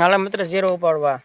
હાલા મિત્ર ઝીરો ઉપાડવા.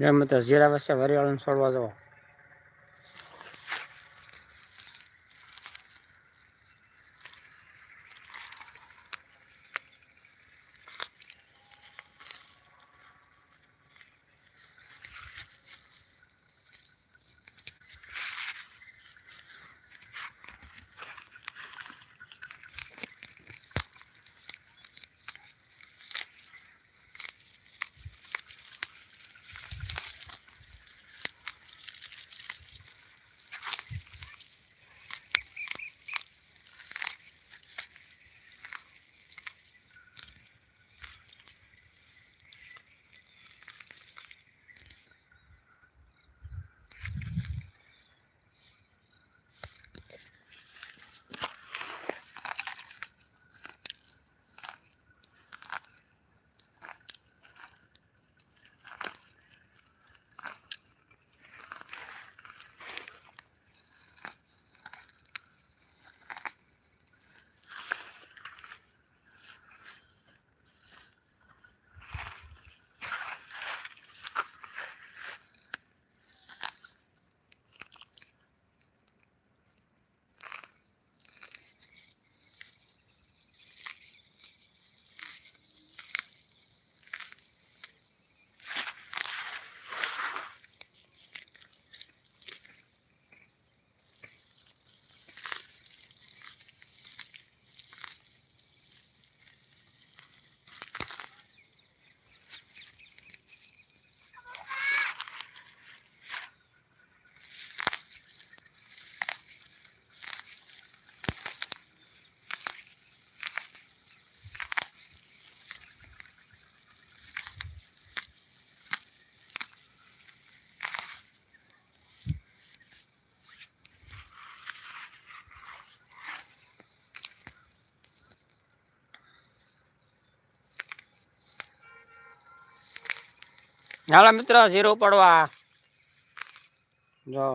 જે મિત્ર જીરા વચ્ચે વરિયાળીને છોડવા જવો હાલા મિત્ર ઝીરો પડવા. જો.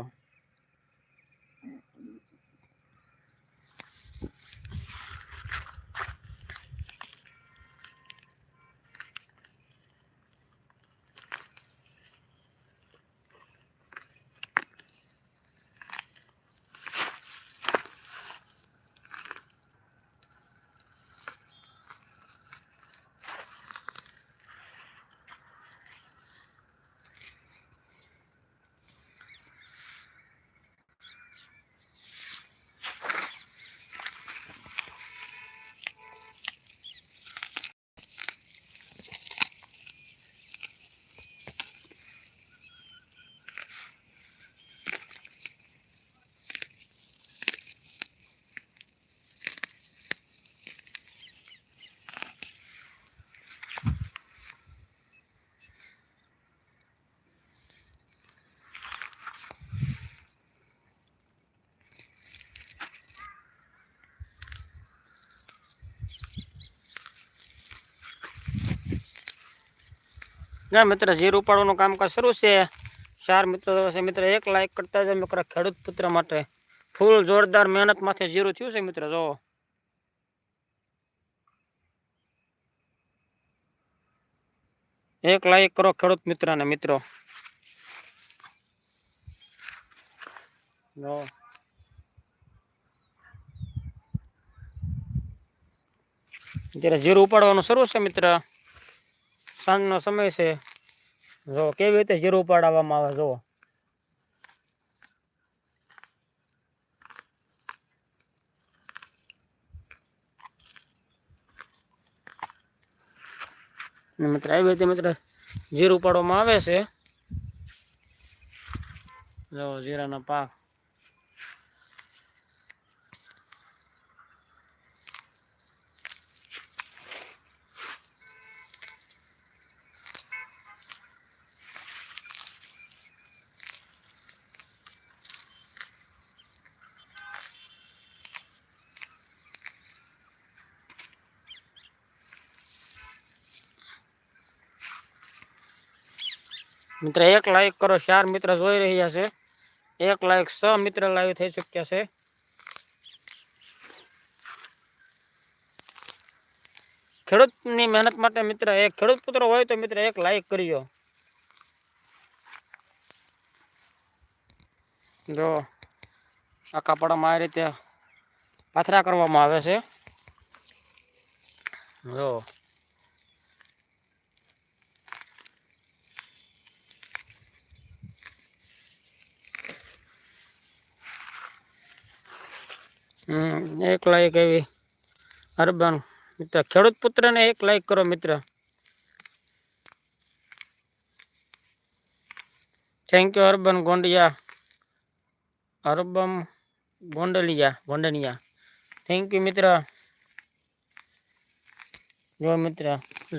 ના મિત્ર જીરું ઉપાડવાનું કામકાજ શરૂ છે. ચાર મિત્રો છે મિત્ર, એક લાઈક કરતા જ મિત્રો, ખેડૂત પુત્ર માટે. ફૂલ જોરદાર મહેનત માથે જીરું થયું છે મિત્ર, જો. એક લાઈક કરો ખેડૂત મિત્રને, મિત્રો. જો. જરા જીરું ઉપાડવાનું શરૂ છે મિત્ર સાંજનો સમય છે. જો કેવી રીતે જીરું ઉપાડવામાં આવે જો ને મિત્ર, આવી રીતે મિત્ર જીરું ઉપાડવામાં આવે છે. જો જીરાનો પાક. મિત્ર, એક લાઈક કરો, ચાર મિત્ર જોઈ રહ્યા છે. એક લાઈક છ મિત્ર લાઈવ થઈ ચૂક્યા છે. ખેડૂતની મહેનત માટે મિત્ર, એક ખેડૂત પુત્ર હોય તો મિત્ર એક લાઈક કરજો જો, આખા પડામાં આ રીતે પાથરા કરવામાં આવે છે. જો. એક લાઈક એવી. અરબાન મિત્ર, ખેડૂત પુત્રને એક લાઈક કરો, મિત્ર. થેન્ક યુ અર્બન ગોંડિયા. અરબમ ગોંડલિયા ગોંડનિયા થેન્ક યુ મિત્ર. જો, મિત્ર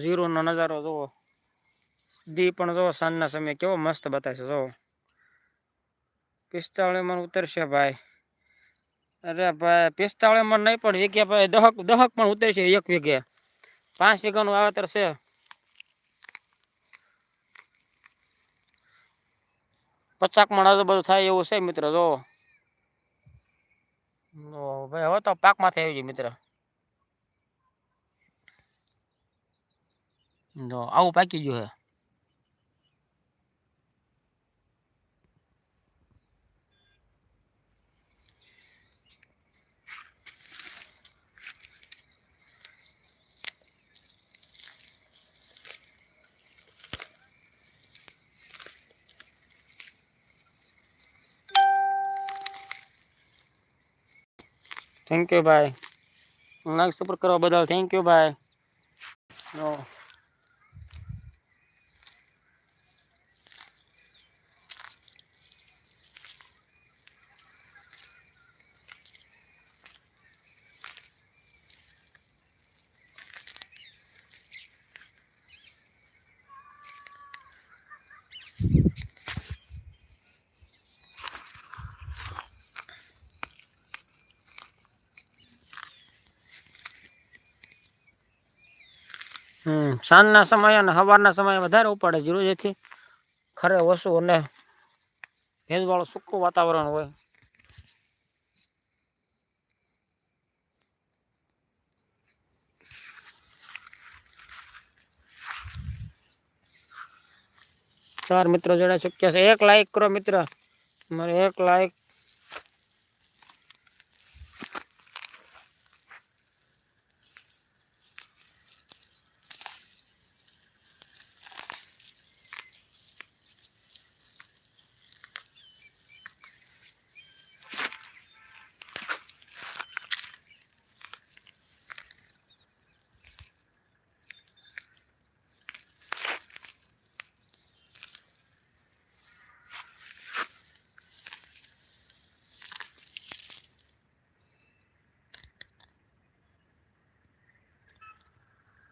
ઝીરોનો નજારો જુઓ. દી પણ જુઓ, સાંજના સમયે કેવો મસ્ત બતાવશે, જુઓ. પિસ્તાળીમાં ઉતરશે ભાઈ. અરે ભાઈ પિસ્તાળીમાં નહીં, પણ વીઘે ભાઈ દહક દહક પણ ઉતરશે એક વીઘે. પાંચ વીઘાનું વાવેતર છે. પચાક મણ આજુબાજુ થાય એવું છે મિત્ર, જો. ભાઈ, હવે તો પાકમાંથી આવી જાય મિત્ર. જો, આવું પાકી ગયું હે થેન્ક યુ ભાઈ લાઈક સપોર્ટ કરવા બદલ થેન્ક યુ ભાઈ નો હમ સાંજના સમયે અને સવારના સમયે વધારે ઉપાડે જીરું ખરે ઓછું અને ભેજવાળું સૂકું વાતાવરણ હોય. ચાર મિત્રો જોડે શક્ય છે. એક લાઈક કરો મિત્ર. મારે એક like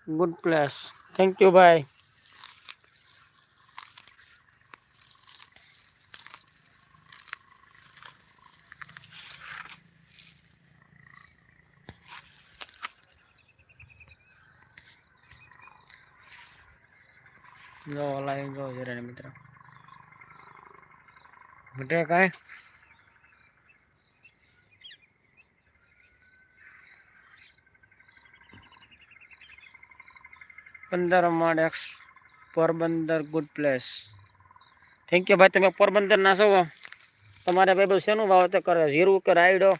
good place thank you ભાઈ જો લાઈવ જો જરા મિત્ર. ઘટે કાંઈ? માળ એકસો Porbandar good place thank you ભાઈ, તમે પોરબંદર ના છો. તમારે ભાઈ બધું શેનું ભાવ કરે? જીરું કે રાયડો?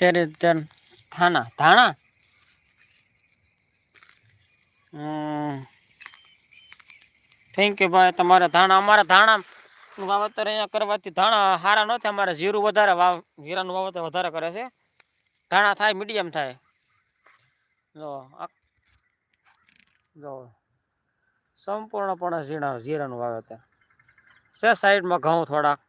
ધન થાના. ધાણા થેન્ક યુ ભાઈ, તમારા ધાણા અમારા ધાણા વાવેતર અહીંયા કરવાથી ધાણા સારા ન થાય. અમારે જીરું વધારે વાવ, જીરાનું વાવેતર વધારે કરે છે. ધાણા થાય મીડિયમ થાય. જો જો. સંપૂર્ણપણે ઝીણા જીરાનું વાવેતર. છે સાઈડમાં ઘઉં થોડાક.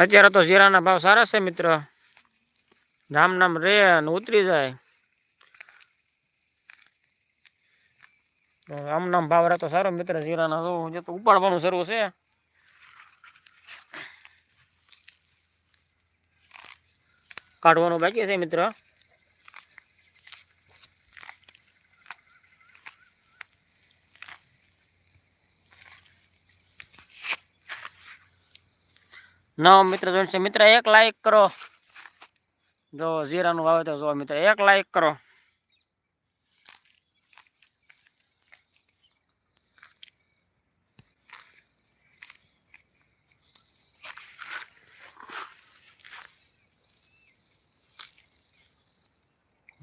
અત્યારે તો જીરાના ભાવ સારા છે મિત્ર. નામ નામ રે અને ઉતરી જાય. આમ નામ ભાવ રહે તો સારો મિત્ર, જીરાના તો જે તો ઉપાડવાનું શરૂ છે. કાઢવાનું બાકી છે મિત્ર. નવ મિત્ર જોઈને છે, મિત્ર એક લાઈક કરો. જો જીરાનું વાવેતર જો મિત્ર, એક લાઈક કરો.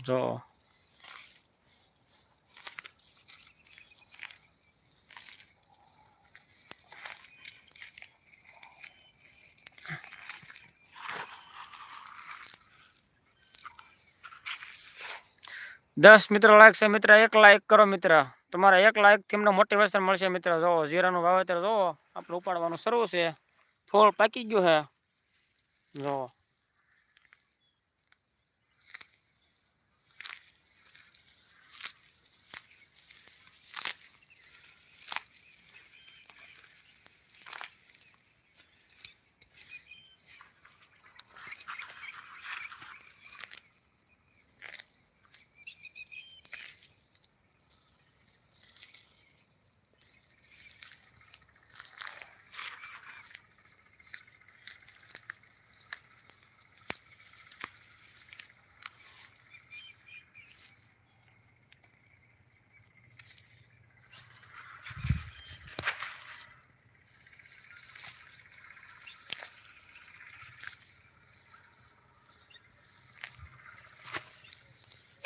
જો દસ મિત્રો લાગશે, મિત્ર એક લાઈક કરો મિત્ર. તમારા એક લાઈકથી અમને મોટિવેશન મળશે મિત્ર. જો જીરાનું વાવેતર જો, આપણે ઉપાડવાનું શરૂ છે. થોડું પાકી ગયું છે. જો.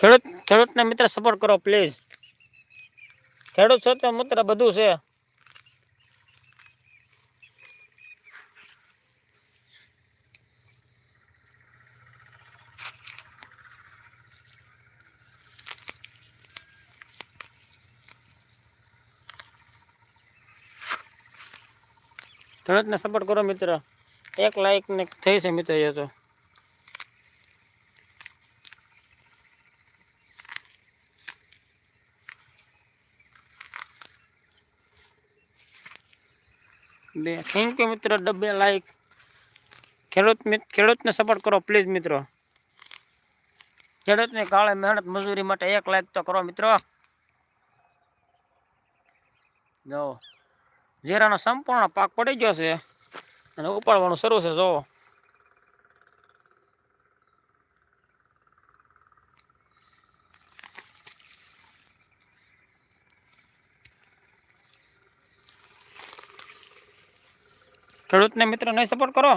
ખેડૂત ખેડૂતને મિત્ર સપોર્ટ કરો પ્લીઝ ખેડૂત છો તો મિત્ર બધું છે. ખેડૂતને સપોર્ટ કરો મિત્ર. એક લાઈક ને થઈ છે મિત્ર એ તો. બે થેન્ક યુ મિત્રો ડબ્બે લાઈક ખેડૂત ખેડૂતને સપોર્ટ કરો પ્લીઝ મિત્રો. ખેડૂતને કાળે મહેનત મજૂરી માટે એક લાઈક તો કરો મિત્રો. જો, જીરાનો સંપૂર્ણ પાક પડી ગયો છે. અને ઉપાડવાનું શરૂ છે, જો. ખેડૂતને મિત્રો નહીં સપોર્ટ કરો?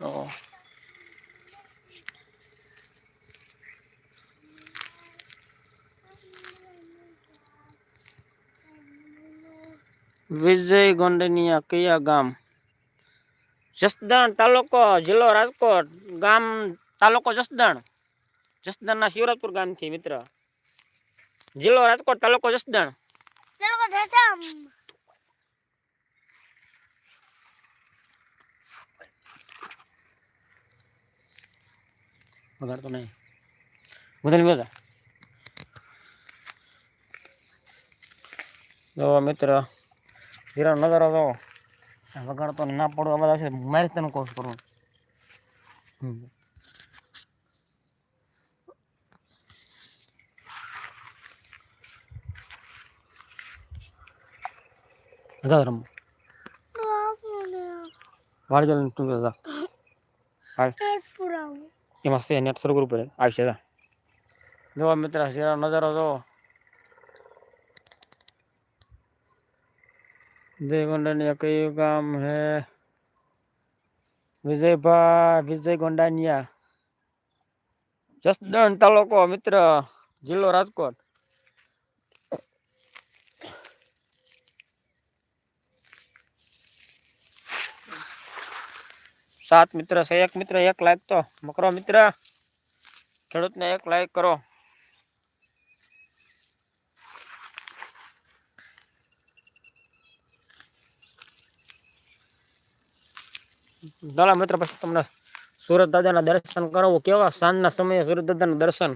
તો વિજય ગોંડનિયા કયા ગામ? જસદણ તાલુકો જિલ્લો રાજકોટ ગામ તાલુકો જસદણ જસદણના શિવરાજપુર ગામથી મિત્ર જિલ્લો રાજકોટ તાલુકો જસદણ લોકો જતા વધારે તો નહીં વધારે બધા જો મિત્ર હીરા નજારો જો વગાડ તો ના પડો અવાજ આવશે મારી તને કોર્સ કરું. જા રમ વાળી ચાલ તું જા. એમાં છે નેટ શરૂ કરવું પડે. આવશે જા. જો મિત્ર હીરા નજારો જો જય ગોંડાનિયા કયું ગામ હે વિજયભાઈ વિજય ગોંડાનિયા જસદણ તાલુકો મિત્ર જિલ્લો રાજકોટ સાત મિત્ર છે એક મિત્ર એક લાઈક તો મકરો મિત્ર ખેડૂતને એક લાઈક કરો ચાલો મિત્ર, પછી તમને સુરત દાદાના દર્શન કરાવું. કેવા સાંજના સમયે સુરત દાદાના દર્શન?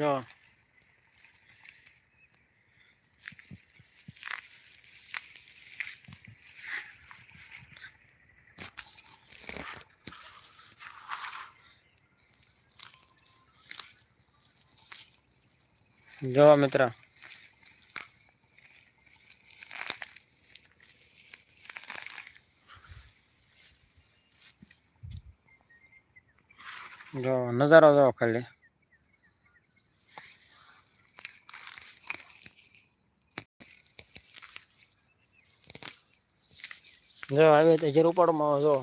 જો. જો મિત્ર જો નજારો જો ખાલી જો આવી તો જરૂર પડમાં જો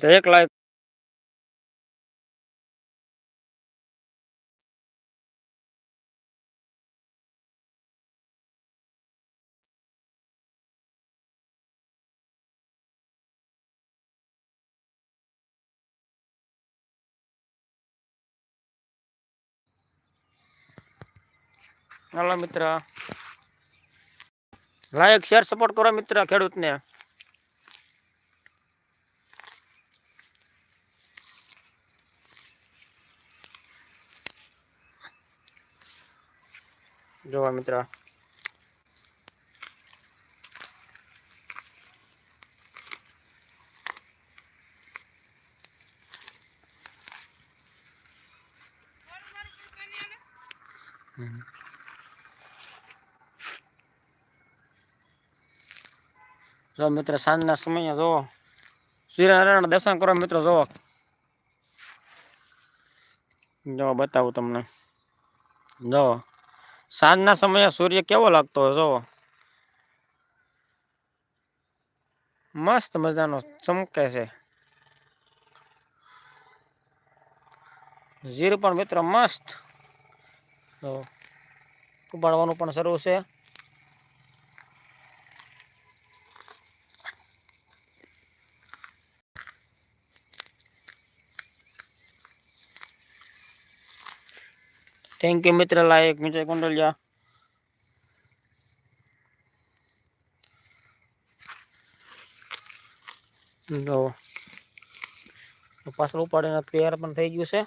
તો એક લાખ હાલો મિત્ર લાઈક શેર સપોર્ટ કરો મિત્ર ખેડૂતને. જોવા મિત્ર જો, મિત્ર, સાંજના સમયે જો સૂર્યનારાયણ દર્શન કરો મિત્રો, જો. જો, બતાવું તમને. જો સાંજના સમયે સૂર્ય કેવો લાગતો હોય જો મસ્ત મજાનો ચમકે છે. જીરું પણ મિત્ર મસ્ત. તો ઉબાડવાનું પણ શરૂ છે. થેન્ક યુ મિત્ર લાયક વિજય કુંડલિયા જો પાછળ ઉપાડીને તૈયાર પણ થઈ ગયું છે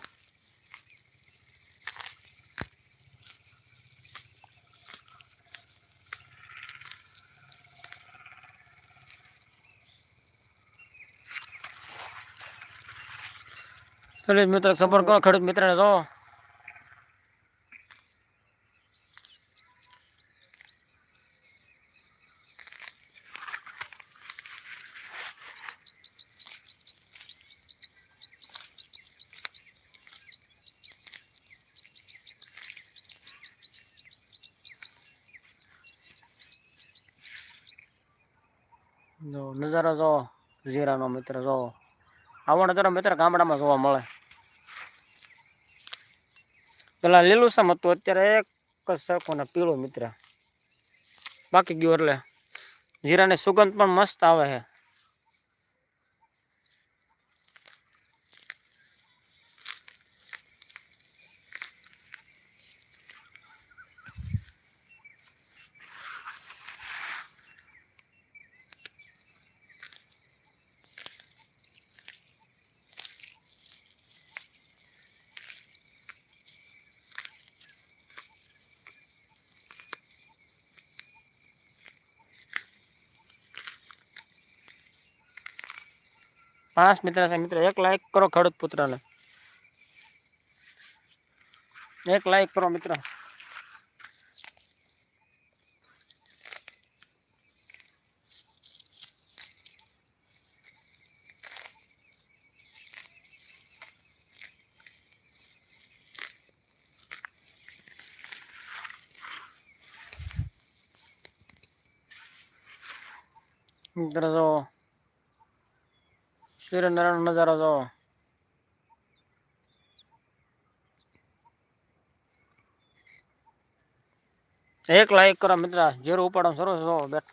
ખેડૂત મિત્ર સંપર્ક કરો ખેડૂત મિત્રને જો જો નજારો જો જીરાનો મિત્ર જો. આવો નજારો મિત્ર ગામડામાં જોવા મળે. પેલા લીલુંસમ હતું, અત્યારે એક જ સરખો ને પીળો મિત્ર. બાકી ગયો એટલે. જીરાની સુગંધ પણ મસ્ત આવે છે. પાંચ મિત્ર છે. મિત્ર, એક લાઈક કરો ખેડૂત પુત્રને. એક લાઈક કરો મિત્ર. મિત્ર, જો સૂર્યનારાયણનો નજારો જો એક લાઈક કરો મિત્ર જીરો ઉપાડો સરસ જો બેઠ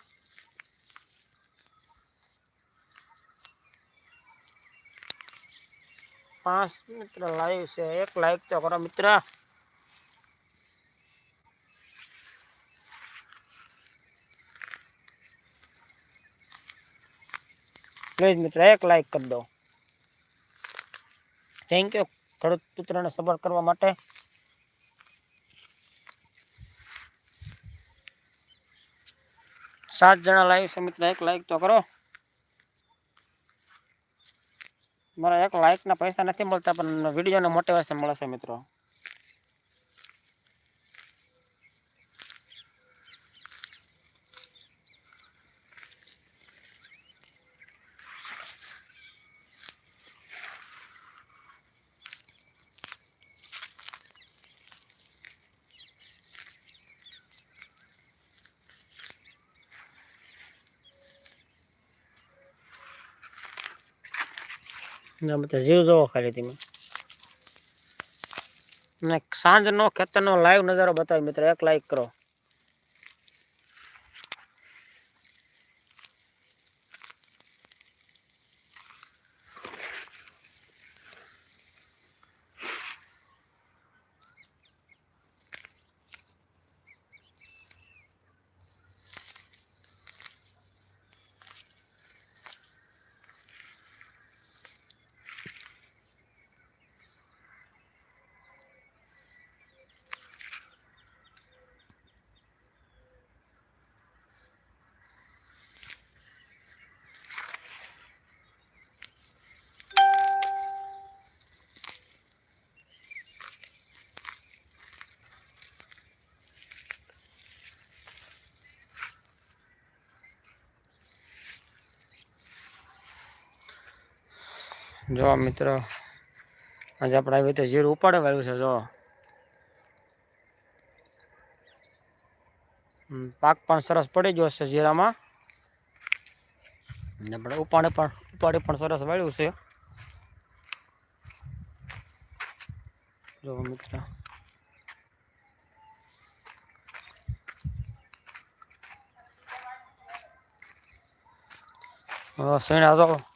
પાંચ મિત્ર લાઈવ છે એક લાઈક તો કરો મિત્ર પ્લીઝ મિત્ર, એક લાઈક કરી દો. થેન્ક યુ ખેડૂત પુત્રને સપોર્ટ કરવા માટે. સાત જણા લાઈવ છે મિત્ર, એક લાઈક તો કરો. મારા એક લાઈકના પૈસા નથી મળતા, પણ વિડીયોને મોટિવેશન મળે છે મિત્રો. ના, બધા જીવ જોવો ખાલી તમે. ને સાંજનો ખેતરનો લાઈવ નજારો બતાવી મિત્રો, એક લાઈક કરો. જો મિત્રો, આજે આપણે આવી રીતે જીરું ઉપાડે વાળ્યું છે, જો. પાક પણ સરસ પડી ગયો છે જીરામાં. આપણે ઉપાડે પણ ઉપાડે પણ સરસ વાળ્યું છે. જો મિત્ર. શેણા તો